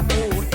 amor.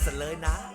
ันซะเลยนะ